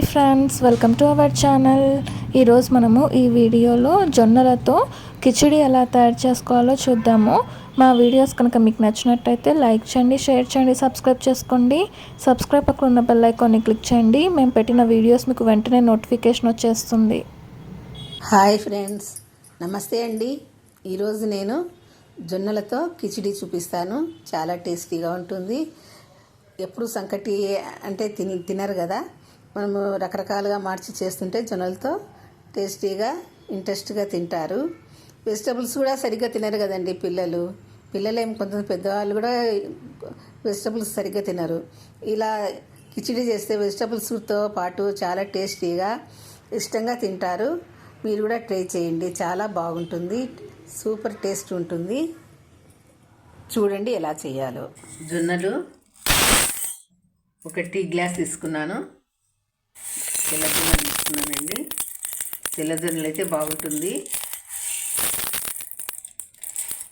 Hi friends welcome to our channel. ఈరోజు మనము ఈ వీడియోలో జొన్నలతో కిచిడి ఎలా తయారు చేసుకోవాలో చూద్దాము. మా వీడియోస్ కనుక మీకు నచ్చినట్టయితే లైక్ చేయండి షేర్ చేయండి సబ్స్క్రైబ్ చేసుకోండి. సబ్స్క్రైబ్ అక్కడ ఉన్న బెల్ ఐకాన్ని క్లిక్ చేయండి. మేము పెట్టిన వీడియోస్ మీకు వెంటనే నోటిఫికేషన్ వచ్చేస్తుంది. హాయ్ ఫ్రెండ్స్ నమస్తే అండి. ఈరోజు నేను జొన్నలతో కిచిడి చూపిస్తాను. చాలా టేస్టీగా ఉంటుంది. ఎప్పుడు సంకటి అంటే తిని తినరు కదా. మనము రకరకాలుగా మార్చి చేస్తుంటే జొన్నలతో టేస్టీగా ఇంట్రెస్ట్గా తింటారు. వెజిటబుల్స్ కూడా సరిగ్గా తినరు కదండి పిల్లలు. పిల్లలేం కొంత పెద్దవాళ్ళు కూడా వెజిటబుల్స్ సరిగ్గా తినరు. ఇలా కిచిడి చేస్తే వెజిటబుల్స్తో పాటు చాలా టేస్టీగా ఇష్టంగా తింటారు. మీరు కూడా ట్రై చేయండి. చాలా బాగుంటుంది. సూపర్ టేస్ట్ ఉంటుంది. చూడండి ఎలా చేయాలో. జొన్నలు ఒక టీ గ్లాస్ తీసుకున్నాను. తెల్ల తీసుకున్నానండి తెల్ల అయితే బాగుంటుంది.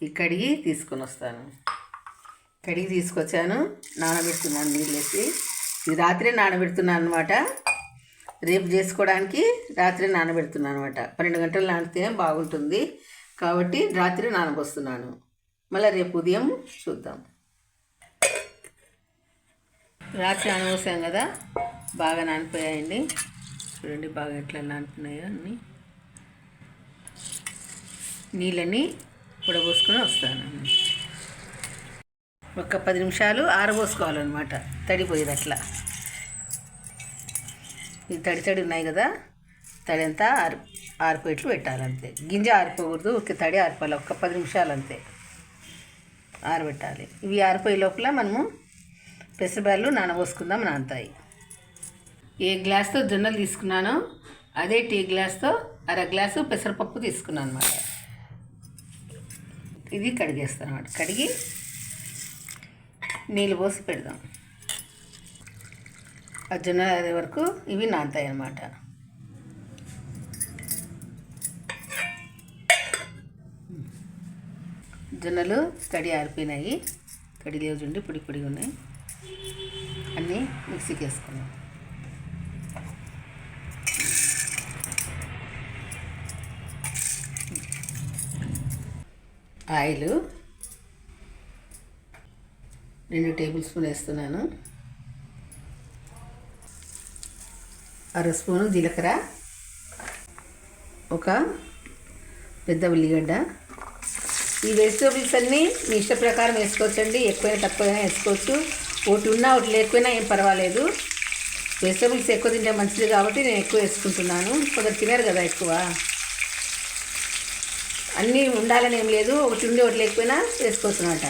ఈ కడిగి తీసుకొని వస్తాను. కడిగి తీసుకొచ్చాను. నానబెడుతున్నాను నీళ్ళు వేసి ఇది రాత్రే నానబెడుతున్నాను అనమాట రేపు చేసుకోవడానికి రాత్రి నానబెడుతున్నాను అనమాట పన్నెండు గంటలు నానితే బాగుంటుంది. కాబట్టి రాత్రి నానబోస్తున్నాను. మళ్ళీ రేపు ఉదయం చూద్దాం. రాత్రి నానబోసాం కదా? బాగా నానిపోయాయండి. చూడండి బాగా ఎట్లా నానిపోయినాయో అన్నీ. నీళ్ళని ఉడబోసుకొని వస్తాను. ఒక పది నిమిషాలు ఆరబోసుకోవాలన్నమాట. తడిపోయేది అట్లా. ఇది తడి తడి ఉన్నాయి కదా తడి అంతా ఆరి ఆరిపోయేట్లు పెట్టాలంతే. గింజ ఆరిపోకూడదు ఒక తడి ఆరిపోవాలి. ఒక పది నిమిషాలు అంతే ఆరబెట్టాలి. ఇవి ఆరిపోయే లోపల మనము పెసరబాయలు నానబోసుకుందాం నానతాయి ఏ గ్లాస్తో జొన్నలు తీసుకున్నానో అదే టీ గ్లాస్తో అర గ్లాసు పెసరపప్పు తీసుకున్నాను అనమాట ఇది కడిగేస్తాను అనమాట కడిగి నీళ్ళు పోసి పెడదాం. ఆ జొన్న అదే వరకు ఇవి నానతాయి అన్నమాట. జొన్నలు తడి ఆరిపోయినాయి. తడి లేవు చూడండి పొడి పొడిగా ఉన్నాయి. అన్నీ మిక్సీకి వేసుకున్నాం. ఆయిల్. రెండు టేబుల్ స్పూన్ వేస్తున్నాను. అర స్పూను జీలకర్ర. ఒక పెద్ద ఉల్లిగడ్డ. ఈ వెజిటేబుల్స్ అన్నీ మీ ఇష్ట ప్రకారం వేసుకోవచ్చండి. ఎక్కువైనా తక్కువైనా వేసుకోవచ్చు. ఒకటి ఉన్నా ఒకటి లేకపోయినా ఏం పర్వాలేదు. వెజిటేబుల్స్ ఎక్కువ తింటే మంచిది కాబట్టి నేను ఎక్కువ వేసుకుంటున్నాను. కొందరు తినరు కదా ఎక్కువ. అన్నీ ఉండాలని ఏం లేదు. ఒకటి ఉండి ఒకటి లేకపోయినా వేసుకోవచ్చు అనమాట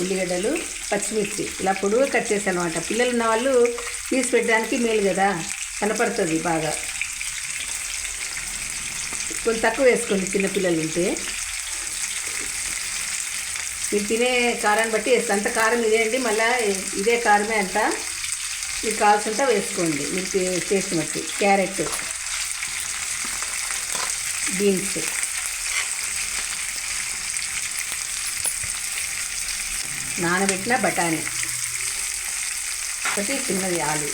ఉల్లిగడ్డలు పచ్చిమిర్చి ఇలా పొడుగు కట్ చేశాను అనమాట పిల్లలు ఉన్న వాళ్ళు తీసి పెట్టడానికి మేలు కదా. కనపడుతుంది బాగా. కొంచెం తక్కువ వేసుకోండి చిన్నపిల్లలు ఉంటే మీరు తినే కారాన్ని బట్టి వేస్తాను అంత కారం ఇదే అండి. మళ్ళీ ఇదే కారమే అంత మీకు కావాల్సినంత వేసుకోండి. మీరు చేసిన బట్టి క్యారెట్ బీన్స్. నానబెట్టిన బఠానీ. ఒకటి చిన్నది ఆలు.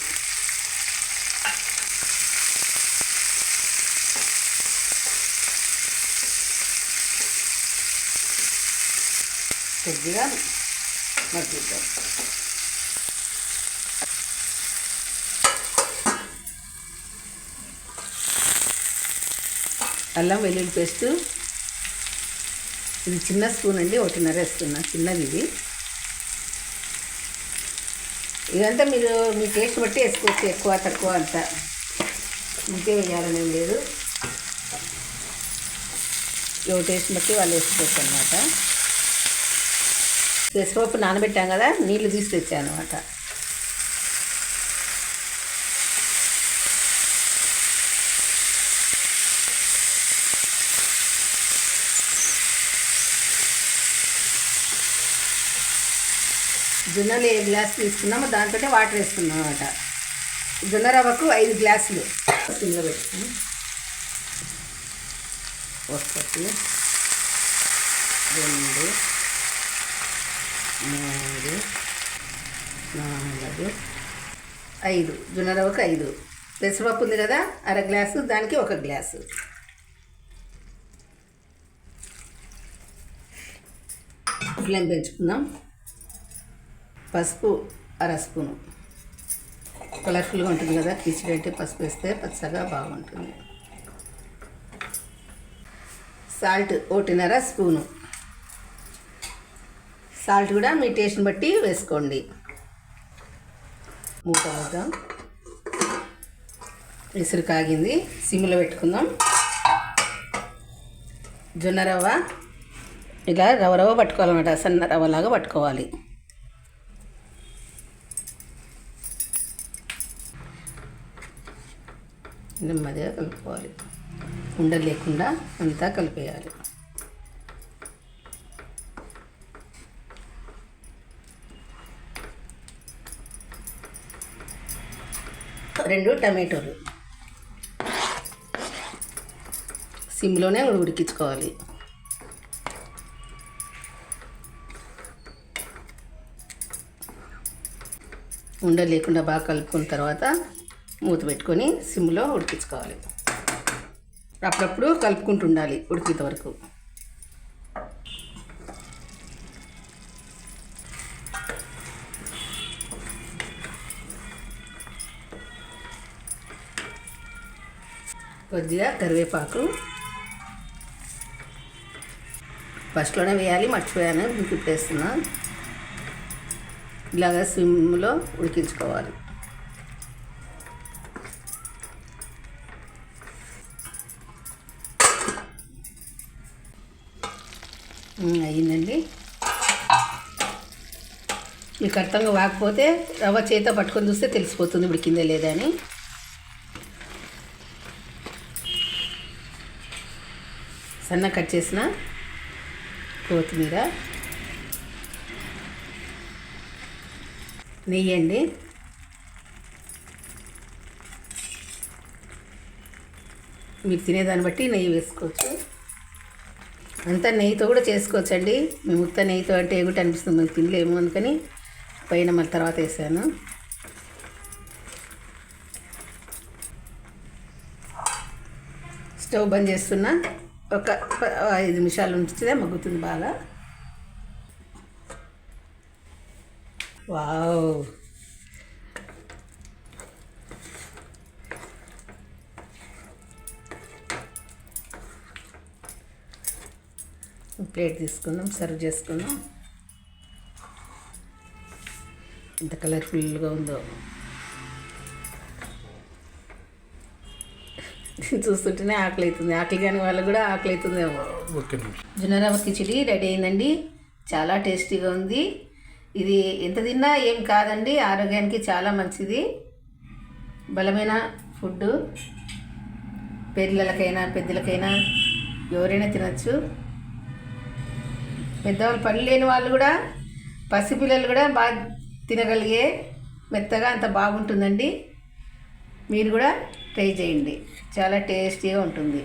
కొద్దిగా మగ్గిద్దాం అల్లం వెల్లుల్లి పేస్టు. ఇది చిన్న స్పూన్ అండి ఒకటిన్నర వేస్తున్నా. చిన్నది ఇది. ఇదంతా మీరు మీ టేస్ట్ బట్టి వేసుకోవచ్చు ఎక్కువ తక్కువ అంతా. ఇంకే వేయాలని లేదు. ఎవరి టేస్ట్ బట్టి వాళ్ళు వేసుకోవచ్చు అనమాట పెసరపప్పు నానబెట్టాం కదా నీళ్ళు తీసి తెచ్చాను అనమాట జొన్నలు ఏ గ్లాస్ తీసుకున్నామో దాంతో వాటర్ వేసుకున్నాం అనమాట జొన్న రవ్వకు ఐదు గ్లాసులు. కింద పెట్టుకుని. ఒకటి రెండు మూడు నాలుగు ఐదు. జొన్న రవ్వకు ఐదు. పెసరపప్పు ఉంది కదా అర గ్లాసు దానికి ఒక గ్లాసు. ఫ్లేమ్ పెంచుకుందాం. పసుపు అర స్పూను. కలర్ఫుల్గా ఉంటుంది కదా కిచిడి అంటే పసుపు వేస్తే పచ్చగా బాగుంటుంది. సాల్ట్ ఒకటిన్నర స్పూను. సాల్ట్ కూడా మీ టేస్ట్ని బట్టి వేసుకోండి. మూత వేద్దాం. విసురు కాగింది సిమ్లో పెట్టుకుందాం. జొన్న రవ్వ ఇలా రవ్వ రవ్వ పట్టుకోవాలన్నమాట సన్న రవ్వలాగా పట్టుకోవాలి. నెమ్మదిగా కలుపుకోవాలి. ఉండలు లేకుండా అంతా కలిపేయాలి. రెండు టమాటోలు. సిమ్లోనే ఉడికించుకోవాలి. ఉండ లేకుండా బాగా కలుపుకున్న తర్వాత మూత పెట్టుకొని సిమ్లో ఉడికించుకోవాలి. అప్పుడప్పుడు కలుపుకుంటూ ఉండాలి ఉడికేంత వరకు. కొద్దిగా కరివేపాకు ఫస్ట్లోనే వేయాలి మర్చిపోయాను మీకు ఇప్పుడు ఇలాగ సిమ్లో ఉడికించుకోవాలి. అయ్యిందండి. ఈ కట్టంగా వాకపోతే రవ్వ చేత పట్టుకొని చూస్తే తెలిసిపోతుంది ఉడికిందే లేదా అని. సన్న కట్ చేసిన కొత్తిమీర. నెయ్యి అండి. మీరు తినేదాన్ని బట్టి నెయ్యి వేసుకోవచ్చు. అంతా నెయ్యితో కూడా చేసుకోవచ్చు అండి మేము ఉత్త నెయ్యితో అంటే ఎగుటి అనిపిస్తుంది మేము తినలేము అందుకని పైన మళ్ళీ తర్వాత వేసాను. స్టవ్ బంద్ చేస్తున్నా. ఒక ఐదు నిమిషాలు ఉంచితే మగ్గుతుంది బాగా. వావ్. ప్లేట్ తీసుకుందాం సర్వ్ చేసుకుందాం. ఎంత కలర్ఫుల్గా ఉందో. చూస్తుంటేనే ఆకలి అవుతుంది ఆకలి కాని వాళ్ళకు కూడా ఆకలి అవుతుందేమో జొన్నరవ్వ కిచిడి రెడీ అయిందండి. చాలా టేస్టీగా ఉంది. ఇది ఎంత తిన్నా ఏం కాదండి. ఆరోగ్యానికి చాలా మంచిది. బలమైన ఫుడ్ పిల్లలకైనా పెద్దలకైనా ఎవరైనా తినచ్చు. పెద్దవాళ్ళు పని లేని వాళ్ళు కూడా పసిపిల్లలు కూడా బాగా తినగలిగే మెత్తగా అంత బాగుంటుందండి. మీరు కూడా ట్రై చేయండి. చాలా టేస్టీగా ఉంటుంది.